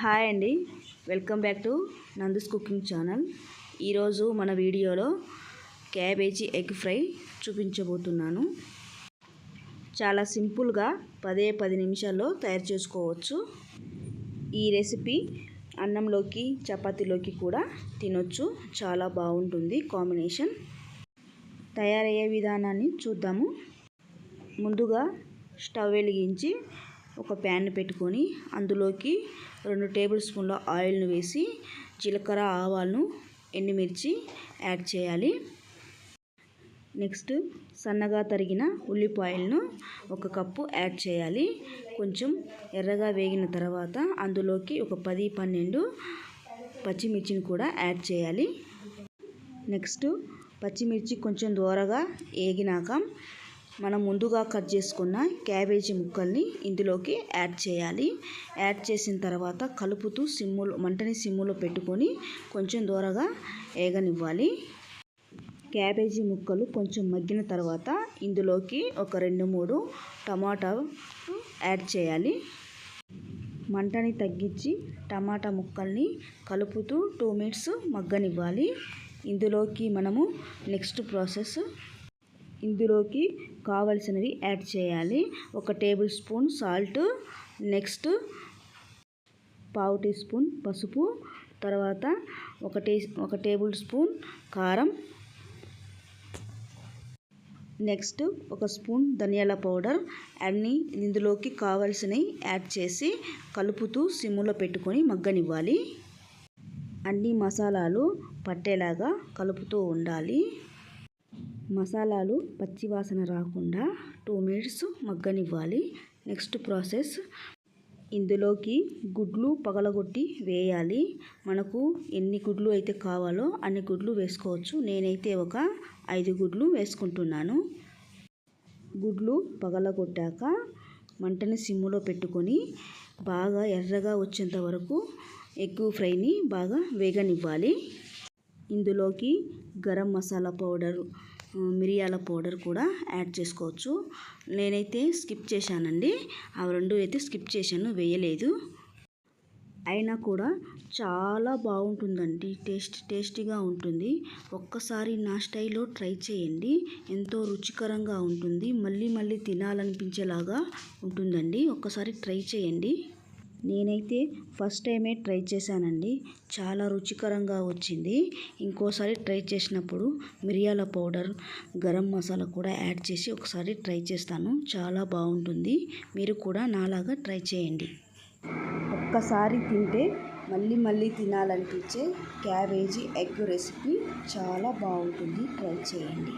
Hi అండి. Welcome back to Nandu's cooking channel. ఈరోజు మన వీడియోలో క్యాబేజీ ఎగ్ ఫ్రై చూపించబోతున్నాను. చాలా సింపుల్గా పదే పది నిమిషాల్లో తయారు చేసుకోవచ్చు. ఈ రెసిపీ అన్నంలోకి చపాతీలోకి కూడా తినొచ్చు. చాలా బాగుంటుంది కాంబినేషన్. తయారయ్యే విధానాన్ని చూద్దాము. ముందుగా స్టవ్ వెలిగించి ఒక ప్యాన్ పెట్టుకొని అందులోకి రెండు టేబుల్ స్పూన్ల ఆయిల్ను వేసి జీలకర్ర ఆవాలను ఎండుమిర్చి యాడ్ చేయాలి. నెక్స్ట్ సన్నగా తరిగిన ఉల్లిపాయలను ఒక కప్పు యాడ్ చేయాలి. కొంచెం ఎర్రగా వేగిన తర్వాత అందులోకి ఒక పది పన్నెండు పచ్చిమిర్చిని కూడా యాడ్ చేయాలి. నెక్స్ట్ పచ్చిమిర్చి కొంచెం దూరగా వేగినాక మనం ముందుగా కట్ చేసుకున్న క్యాబేజీ ముక్కల్ని ఇందులోకి యాడ్ చేయాలి. యాడ్ చేసిన తర్వాత కలుపుతూ సిమ్ములో మంటని సిమ్ములో పెట్టుకొని కొంచెం దూరగా వేగనివ్వాలి క్యాబేజీ ముక్కలు కొంచెం మగ్గిన తర్వాత ఇందులోకి ఒక రెండు మూడు టమాటా యాడ్ చేయాలి. మంటని తగ్గించి టమాటా ముక్కల్ని కలుపుతూ టూ మినిట్స్ మగ్గనివ్వాలి. ఇందులోకి మనము నెక్స్ట్ ప్రాసెస్ ఇందులోకి కావలసినవి యాడ్ చేయాలి. ఒక టేబుల్ స్పూన్ సాల్ట్ నెక్స్ట్ పావు టీ స్పూన్ పసుపు తర్వాత ఒక టీ ఒక టేబుల్ స్పూన్ కారం నెక్స్ట్ ఒక స్పూన్ ధనియాల పౌడర్ అన్నీ ఇందులోకి కావలసినవి యాడ్ చేసి కలుపుతూ సిమ్ములో పెట్టుకొని మగ్గనివ్వాలి. అన్ని మసాలాలు పట్టేలాగా కలుపుతూ ఉండాలి. మసాలాలు పచ్చివాసన రాకుండా టూ మినిట్స్ మగ్గనివ్వాలి. నెక్స్ట్ ప్రాసెస్ ఇందులోకి గుడ్లు పగలగొట్టి వేయాలి. మనకు ఎన్ని గుడ్లు అయితే కావాలో అన్ని గుడ్లు వేసుకోవచ్చు. నేనైతే ఒక ఐదు గుడ్లు వేసుకుంటున్నాను. గుడ్లు పగలగొట్టాక మంటని సిమ్ములో పెట్టుకొని బాగా ఎర్రగా వచ్చేంత వరకు ఎగ్ ఫ్రైని బాగా వేగనివ్వాలి. ఇందులోకి గరం మసాలా పౌడర్ మిరియాల పౌడర్ కూడా యాడ్ చేసుకోవచ్చు. నేనైతే స్కిప్ చేశానండి. ఆ రెండు అయితే స్కిప్ చేశాను వేయలేదు. అయినా కూడా చాలా బాగుంటుందండి. టేస్ట్ టేస్టీగా ఉంటుంది. ఒక్కసారి నా స్టైల్లో ట్రై చేయండి. ఎంతో రుచికరంగా ఉంటుంది. మళ్ళీ మళ్ళీ తినాలనిపించేలాగా ఉంటుందండి. ఒక్కసారి ట్రై చేయండి. నేనైతే ఫస్ట్ టైమే ట్రై చేశానండి. చాలా రుచికరంగా వచ్చింది. ఇంకోసారి ట్రై చేసినప్పుడు మిరియాల పౌడర్ గరం మసాలా కూడా యాడ్ చేసి ఒకసారి ట్రై చేస్తాను. చాలా బాగుంటుంది. మీరు కూడా నాలాగా ట్రై చేయండి. ఒక్కసారి తింటే మళ్ళీ మళ్ళీ తినాలనిపించే క్యాబేజీ ఎగ్ రెసిపీ చాలా బాగుంటుంది. ట్రై చేయండి.